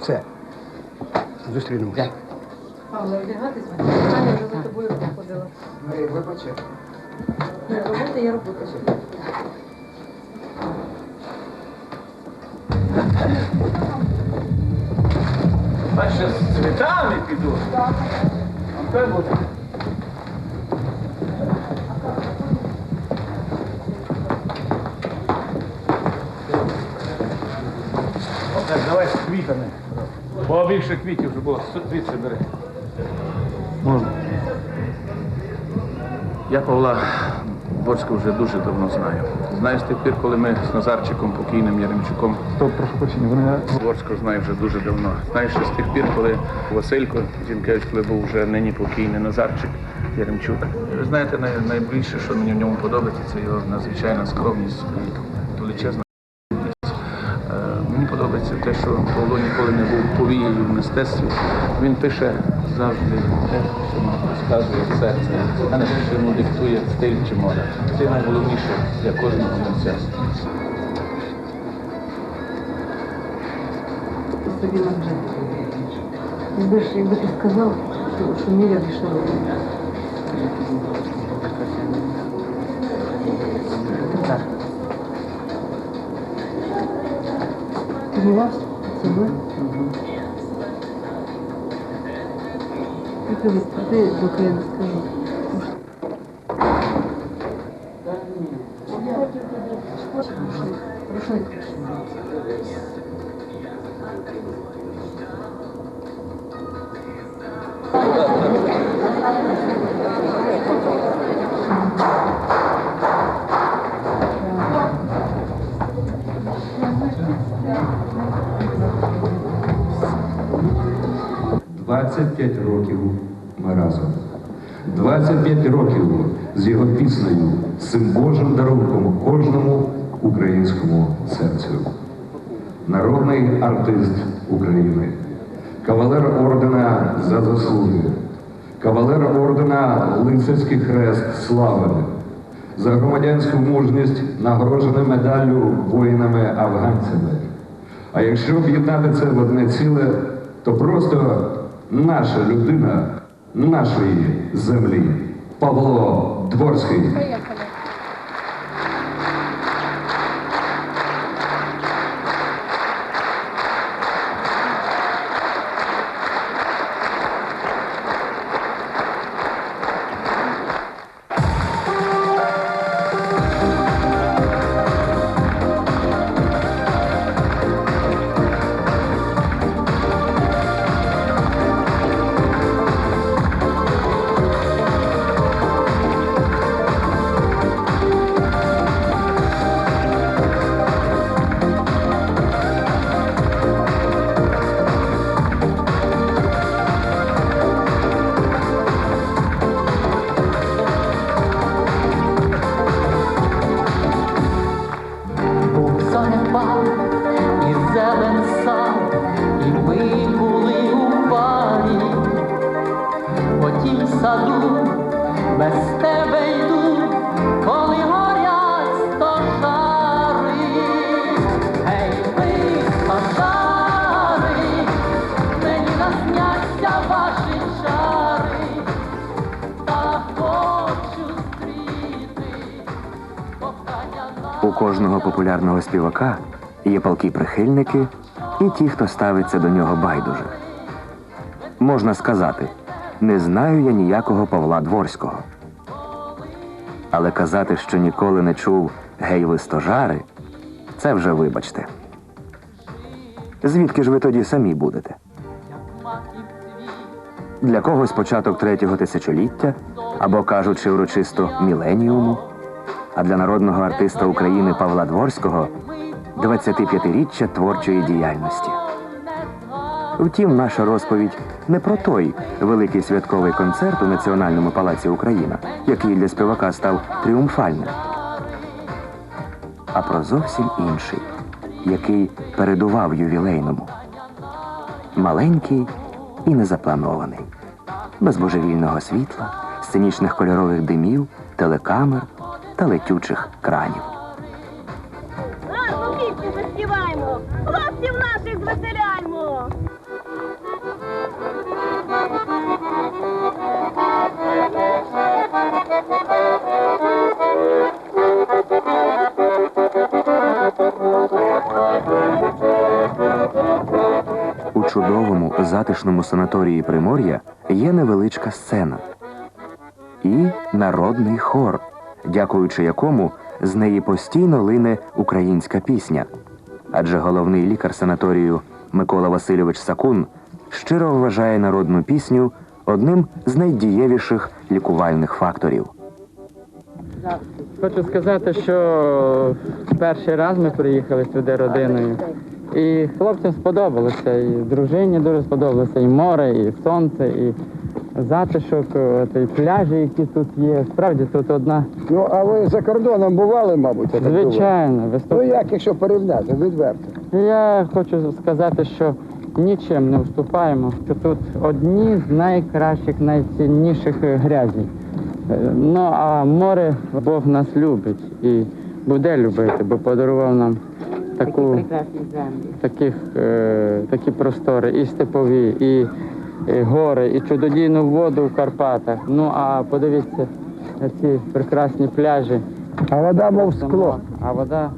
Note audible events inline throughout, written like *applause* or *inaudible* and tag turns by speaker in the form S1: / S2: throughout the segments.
S1: Все. Зустрінув.
S2: Павло, одягатись, я вже за тобою походила.
S1: Вибачте.
S2: Роботи я роботу.
S3: А ще з цвітами піду. Так. А буде. Квітами. Побільше квітів вже було. Звідси бери. Можна. Я Павла Борського вже дуже давно знаю. Знаю з тих пір, коли ми з Назарчиком, покійним Яремчуком.
S4: То прошу прощення, вони
S3: Борського знаю вже дуже давно. Знаю ще з тих пір, коли Василько Зінкевич, коли був вже нині покійний Назарчик Яремчук. Ви знаєте, найбільше, що мені в ньому подобається, це його надзвичайна скромність величезна. Е, подобається те, що Павло ніколи не був повією в мистецтві. Він пише завжди те, що розказує серце, а не те, що йому диктує стиль чи мода. Це найголовніше для кожного
S2: вже. Якби ти сказав, що, що Міря рішила. Ти була? Це ми? Тільки відпади, доки я не скажу. Рушник.
S5: – 25 років ми разом. 25 років з його піснею, з цим Божим дарунком кожному українському серцю. Народний артист України, кавалер ордена за заслуги, кавалер ордена Лицарський хрест слави, за громадянську мужність нагороджений медаллю воїнами-афганцями. А якщо об'єднати це в одне ціле, то просто наша людина нашої землі. Павло Дворський.
S6: У
S7: кожного популярного співака є палкі прихильники і ті, хто ставиться до нього байдуже. Можна сказати, не знаю я ніякого Павла Дворського. Але казати, що ніколи не чув гей ви стожари, це вже вибачте. Звідки ж ви тоді самі будете? Для когось початок третього тисячоліття, або кажучи урочисто міленіуму, а для народного артиста України Павла Дворського 25-річчя творчої діяльності. Втім, наша розповідь не про той великий святковий концерт у Національному палаці Україна, який для співака став тріумфальним, а про зовсім інший, який передував ювілейному. Маленький і незапланований, без божевільного світла, сценічних кольорових димів, телекамер та летючих кранів.
S8: Гарну пісню заспіваємо, хлопців наших звеселяймо.
S7: У чудовому затишному санаторії Примор'я є невеличка сцена і народний хор, дякуючи якому з неї постійно лине українська пісня. Адже головний лікар санаторію Микола Васильович Сакун щиро вважає народну пісню одним з найдієвіших лікувальних факторів.
S4: Хочу сказати, що перший раз ми приїхали сюди родиною. І хлопцям сподобалося, і дружині дуже сподобалося, і море, і сонце, і затишок, от, пляжі, які тут є. Справді тут одна.
S1: Ну, а ви за кордоном бували, мабуть, я так думаю?
S4: Звичайно,
S1: Ну як, якщо порівняти, відверто?
S4: Я хочу сказати, що нічим не вступаємо, що тут одні з найкращих, найцінніших грязі. Е, Ну а море Бог нас любить і буде любити, бо подарував нам таку, таких, е, такі простори, і степові, і гори, і чудодійну воду в Карпатах. Ну а подивіться на ці прекрасні пляжі.
S1: А вода, мов скло.
S4: А вода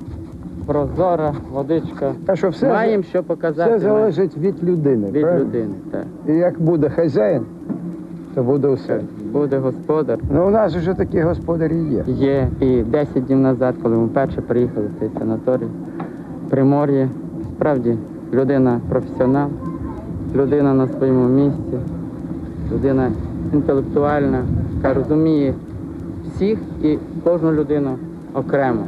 S4: прозора, водичка.
S1: А що все,
S4: Маємо що показати.
S1: все залежить від людини,
S4: від
S1: правильно?
S4: людини. Так.
S1: І як буде хазяїн, то буде все.
S4: Буде господар.
S1: Ну, у нас вже такі господарі є.
S4: Є і 10 днів назад, коли ми вперше приїхали в цей санаторій, Примор'я, справді людина професіонал, людина на своєму місці, людина інтелектуальна, яка розуміє всіх і кожну людину окремо.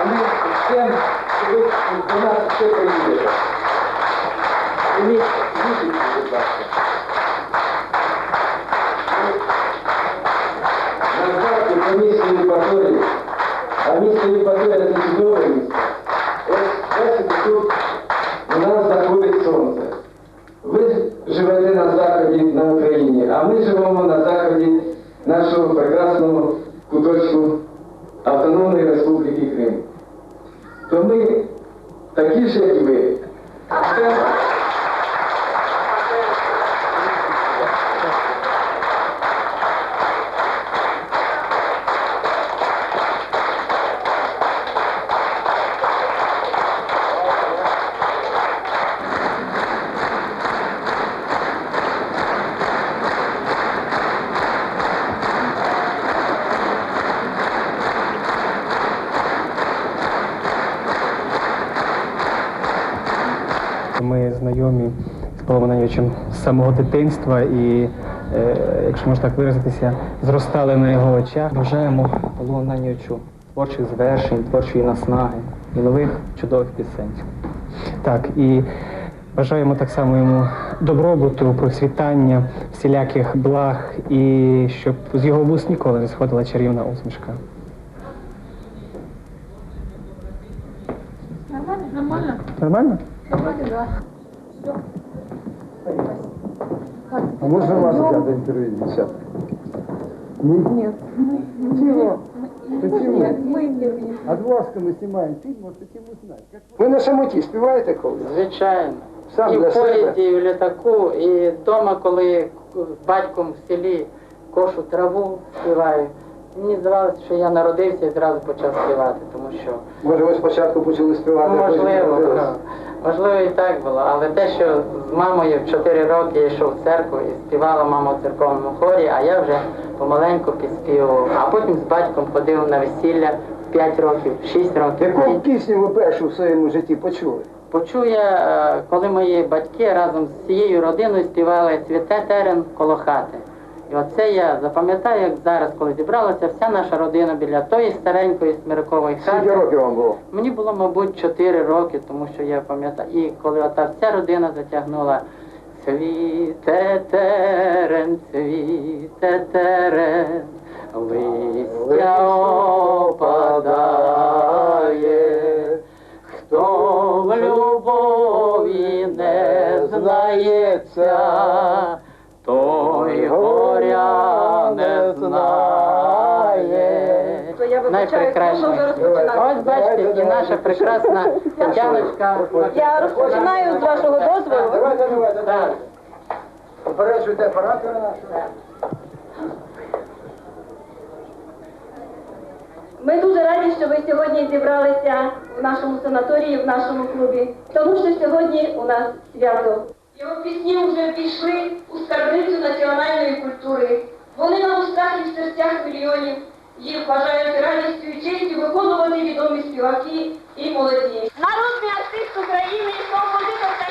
S8: А ми всім, що ви до нас все приїдете. Прийміть візитку, будь місту Євпаторії, а місто Євпаторія це чудове місто. Ось бачите, тут у нас заходить сонце. Ви живете на заході на Україні, а ми живемо на заході нашого прекрасного куточку Автономної Республіки Крим. То ми такі ж, як і
S9: Ми знайомі з Павлом з самого дитинства і, е, якщо можна так виразитися, зростали на його очах. Бажаємо Павлу Ананьовичу творчих звершень, творчої наснаги і нових чудових пісень. Так, і бажаємо так само йому добробуту, процвітання, всіляких благ і щоб з його вуст ніколи не сходила чарівна усмішка.
S2: Нормально?
S9: Нормально?
S1: А можна вас взяти інтерв'ю, дівчата? Ні?
S2: Нет.
S1: Чего? Почему?
S2: Мы не
S1: От вас мы снимаем фильм, может, хотим узнать. Как... Ви на самоті співаєте коли?
S4: Звичайно.
S1: Сам
S4: і
S1: для
S4: в
S1: себе?
S4: поїзді, і в літаку, і вдома, коли з батьком в селі кошу траву співаю. Мені здавалося, що я народився і зразу почав співати, тому що
S1: Може, ви спочатку почали співати,
S4: ну, можливо, ну, можливо і так було. Але те, що з мамою в 4 роки я йшов в церкву і співала мама в церковному хорі, а я вже помаленьку підспівував. А потім з батьком ходив на весілля 5 років, 6 років.
S1: Яку пісню ви першу в своєму житті почули?
S4: Почув я, е, коли мої батьки разом з цією родиною співали Цвіте терен коло хати. І оце я запам'ятаю, як зараз, коли зібралася вся наша родина біля тої старенької смирикової
S1: Скільки
S4: хати.
S1: років вам було?
S4: Мені було, мабуть, 4 роки, тому що я пам'ятаю. І коли ота вся родина затягнула Цвіте терен, цвіте терен, листя опадає, хто в любові не знається, найпрекрасніше. Ось бачите, і наша прекрасна *laughs* Тетяночка.
S10: Я розпочинаю з вашого дозволу.
S1: Давайте, давайте, давайте. Попереджуйте оператора нашого.
S10: Ми дуже раді, що ви сьогодні зібралися в нашому санаторії, в нашому клубі, тому що сьогодні у нас свято. Його пісні вже пішли у скарбницю національної культури. Вони на устах і в серцях мільйонів. Їх вважають радістю і честю виконувати відомі співаки і молоді. Народний артист України, композитор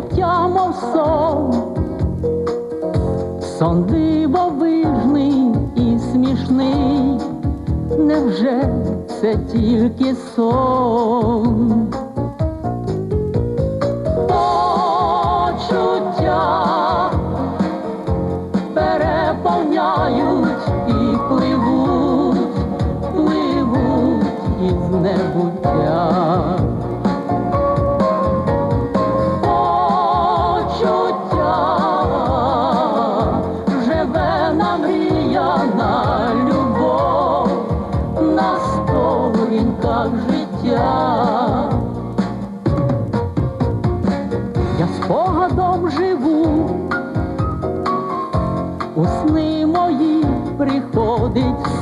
S6: життя, мов сон, сон дивовижний і смішний, невже це тільки сон? почуття переповняють і пливуть, пливуть із небуття.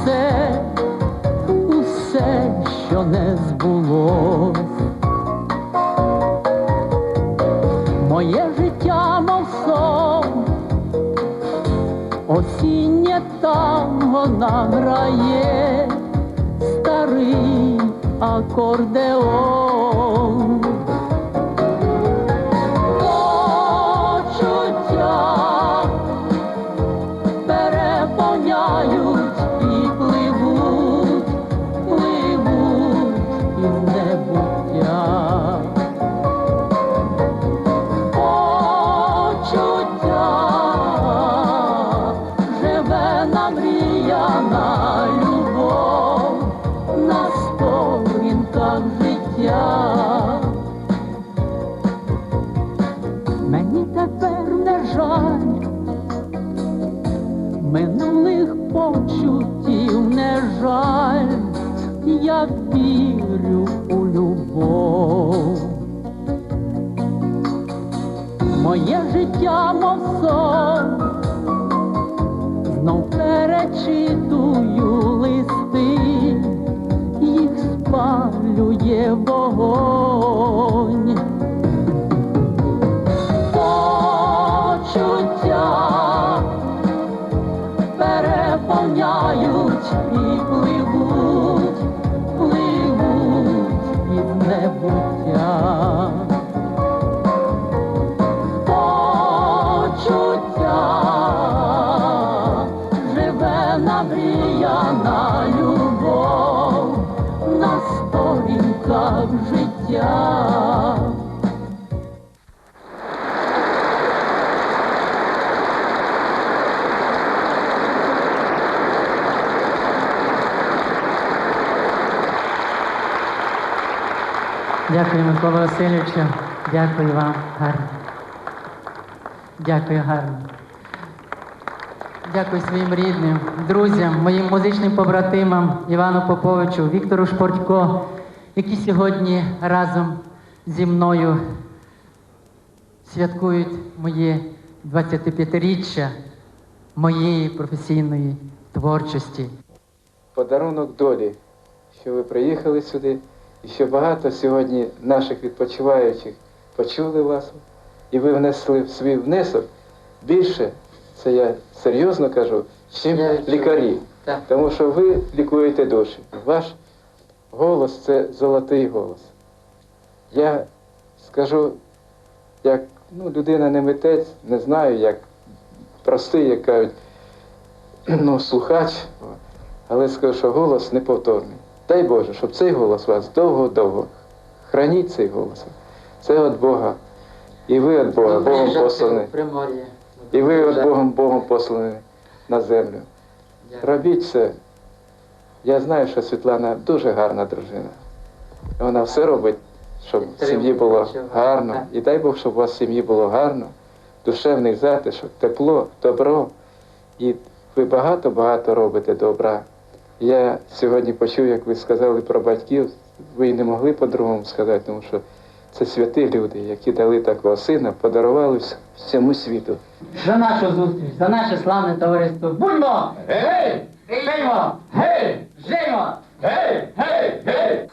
S6: Все, усе, що не збулось. Моє життя, мов сон, осіннє танго награє старий акордеон. Мені тепер не жаль, минулих почуттів не жаль, я вірю у любов. Моє життя, мов сон, знов перечитую листи, їх спалює вогонь. Почуття переповняють і пливуть, пливуть із небуття. Почуття живе намріяна любов на сторінках життя.
S4: Дякую, Микола Васильовичу. Дякую вам гарно. Дякую гарно. Дякую своїм рідним, друзям, моїм музичним побратимам Івану Поповичу, Віктору Шпортько, які сьогодні разом зі мною святкують моє 25-річчя моєї професійної творчості.
S8: подарунок долі, що ви приїхали сюди, і що багато сьогодні наших відпочиваючих почули вас, і ви внесли в свій внесок більше, це я серйозно кажу, чим лікарі. Тому що ви лікуєте душі. Ваш голос це золотий голос. Я скажу, як ну, людина не митець, не знаю, як простий, як кажуть, ну, слухач, але скажу, що голос неповторний. Дай Боже, щоб цей голос вас довго-довго. Храніть цей голос. Це від Бога. І ви від Бога, Богом послані. І ви від Богом Богом послані на землю. Робіть це. Я знаю, що Світлана дуже гарна дружина. Вона все робить, щоб в сім'ї було гарно. І дай Бог, щоб у вас в сім'ї було гарно, душевний затишок, тепло, добро. І ви багато-багато робите добра. Я сьогодні почув, як ви сказали про батьків. Ви й не могли по-другому сказати, тому що це святі люди, які дали такого сина, подарували всьому світу.
S4: За нашу зустріч, за наше славне товариство. Будьмо! Гей! Жиймо! Гей! Жиймо! Гей! Гей! Гей!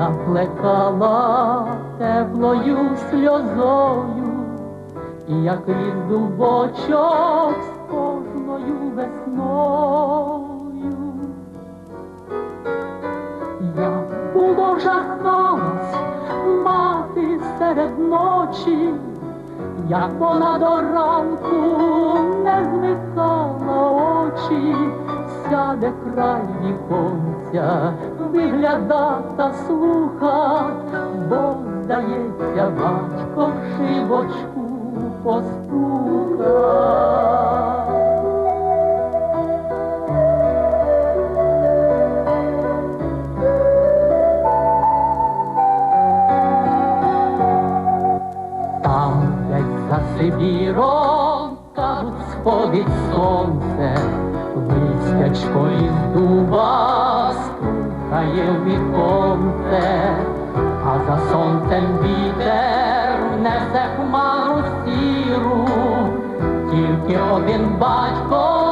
S6: Вона теплою сльозою, і як ріс дубочок з кожною весною. Я було жахалась мати серед ночі, як вона до ранку не змикала очі, сяде край віконця, вигляда та слуха, бо здається, батько в шибочку постука. Там десь за Сибіром, кажуть, сходить сонце, листячко із дуба в віконце, а за сонцем вітер несе хмару сіру, тільки один батько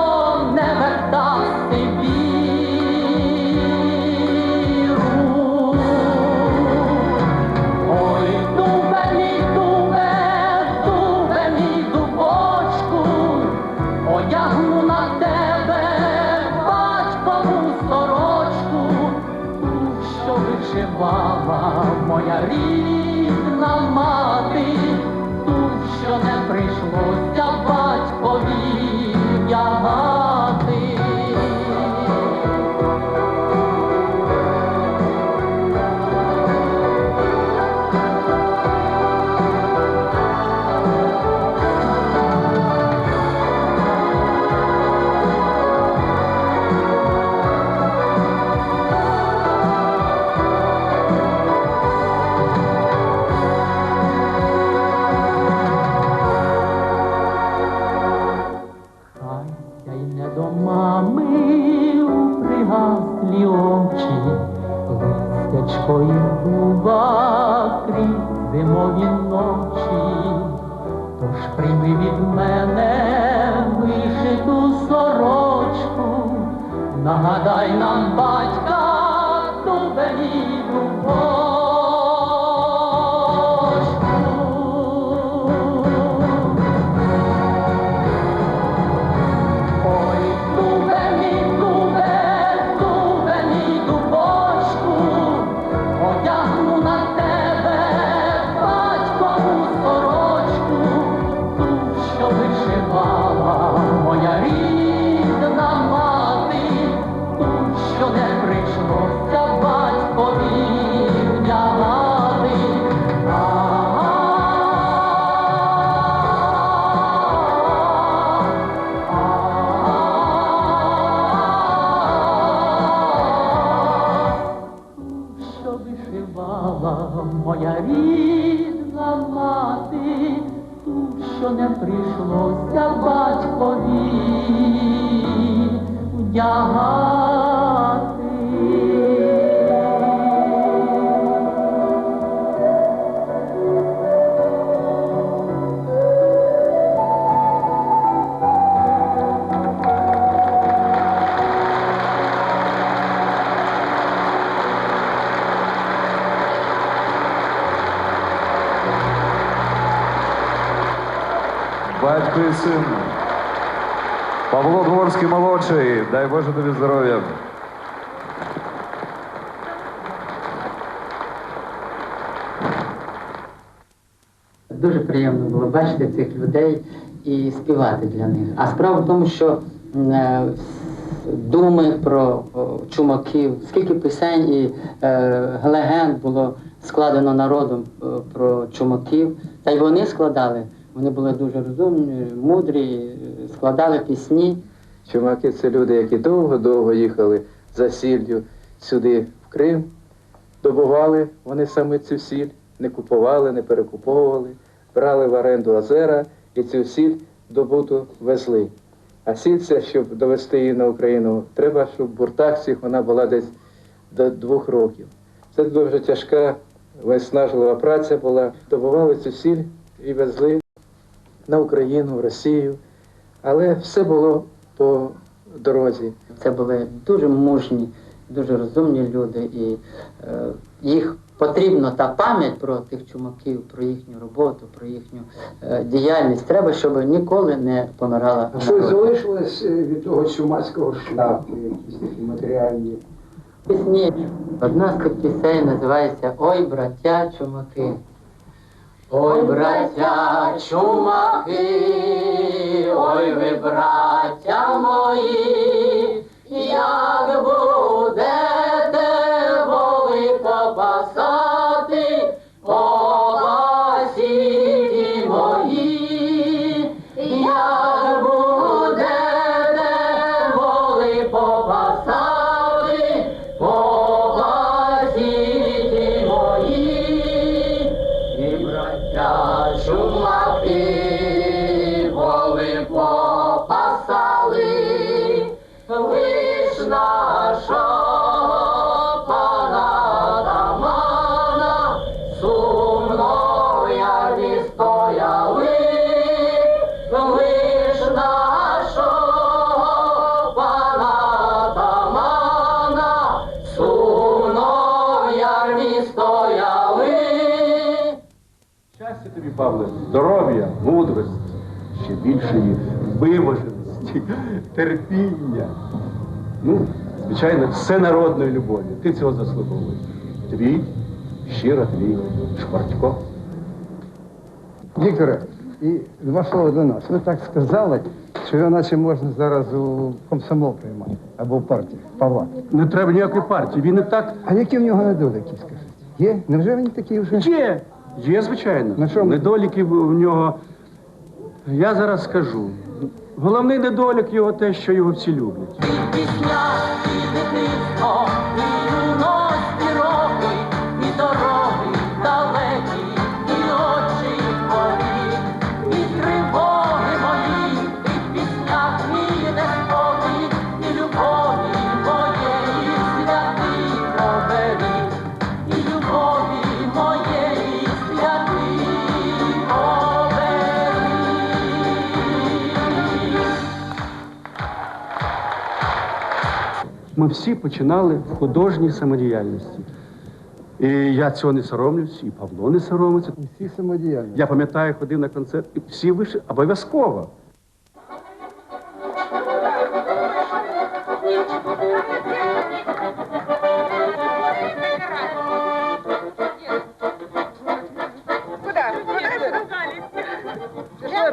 S6: вдягати.
S3: Батько і син. Павло Дворський молодший, дай Боже тобі здоров'я.
S6: Дуже приємно було бачити цих людей і співати для них. А справа в тому, що е, думи про чумаків, скільки пісень і е, легенд було складено народом е, про чумаків, та й вони складали. Вони були дуже розумні, мудрі, складали пісні.
S8: Чумаки це люди, які довго-довго їхали за сіллю сюди, в Крим. Добували вони саме цю сіль, не купували, не перекуповували, брали в оренду озера і цю сіль добуту везли. А сіль, ця, щоб довести її на Україну, треба, щоб в буртах цих вона була десь до двох років. Це дуже тяжка, виснажлива праця була. Добували цю сіль і везли на Україну, в Росію. Але все було по дорозі.
S6: Це були дуже мужні, дуже розумні люди, і е, їх потрібно та пам'ять про тих чумаків, про їхню роботу, про їхню е, діяльність. Треба, щоб ніколи не помирала.
S1: А
S6: нагорода.
S1: залишилось е, від того чумацького шляху, якісь такі матеріальні.
S6: Пісні. Одна з цих пісень називається Ой, браття чумаки. Ой, браття чумаки, ой ви, браття мої, як будете
S3: ще більшої виваженості, терпіння. Ну, звичайно, всенародної любові. Ти цього заслуговуєш. Твій, щиро твій Швартько.
S1: Вікторе, і два слова до нас. Ви так сказали, що його наче можна зараз у комсомол приймати або в партію Павла.
S3: Не треба ніякої партії. Він і так
S1: А які в нього недоліки, скажіть? Є? Невже він такий вже?
S3: є. Є, звичайно.
S1: На чому?
S3: Недоліки в нього. Я зараз скажу. Головний недолік його те, що його всі люблять. Всі починали в художній самодіяльності. І я цього не соромлюсь, і Павло не соромиться.
S1: Всі самодіяльні.
S3: Я пам'ятаю, ходив на концерт, і всі вийшли обов'язково.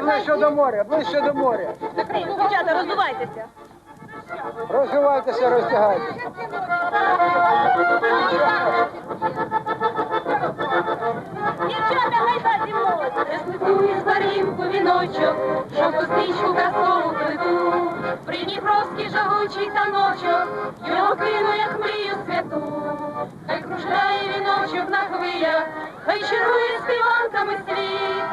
S1: Ближче до моря, ближче до моря.
S10: Дівчата, роздувайтеся.
S1: Розвивайтеся, роздягайтеся.
S10: Дівчата, гайда зі мною. Рисує старінку віночок, жовту стрічку казкову плиту. Придніпровський жагучий таночок, його кину, як мрію святу. Хай кружляє віночок на хвилі, хай чарує співанками світ,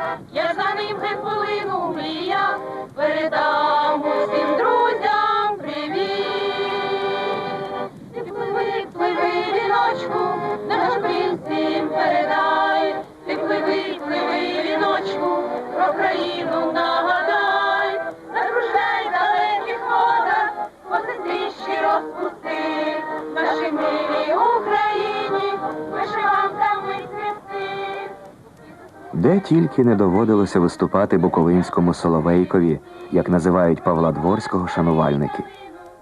S7: Де тільки не доводилося виступати буковинському Соловейкові, як називають Павла Дворського шанувальники.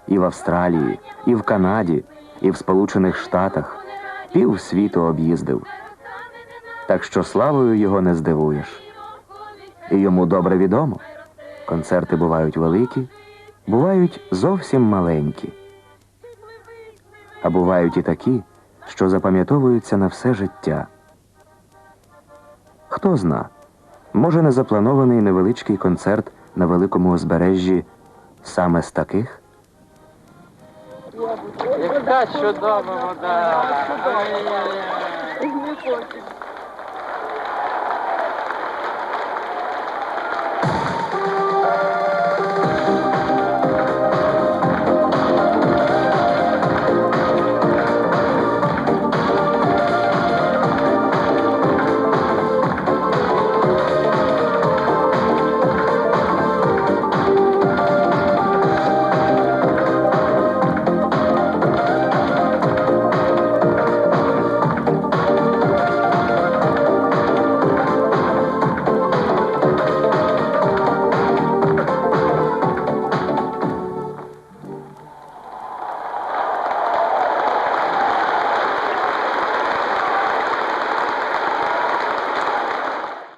S7: І в Австралії, і в Канаді, і в Сполучених Штатах пів світу об'їздив. Так що славою його не здивуєш. І йому добре відомо. Концерти бувають великі, бувають зовсім маленькі. А бувають і такі, що запам'ятовуються на все життя. Хто зна, може не запланований невеличкий концерт на великому узбережжі саме з таких?
S4: Яка чудова вода!
S2: Не хочешь.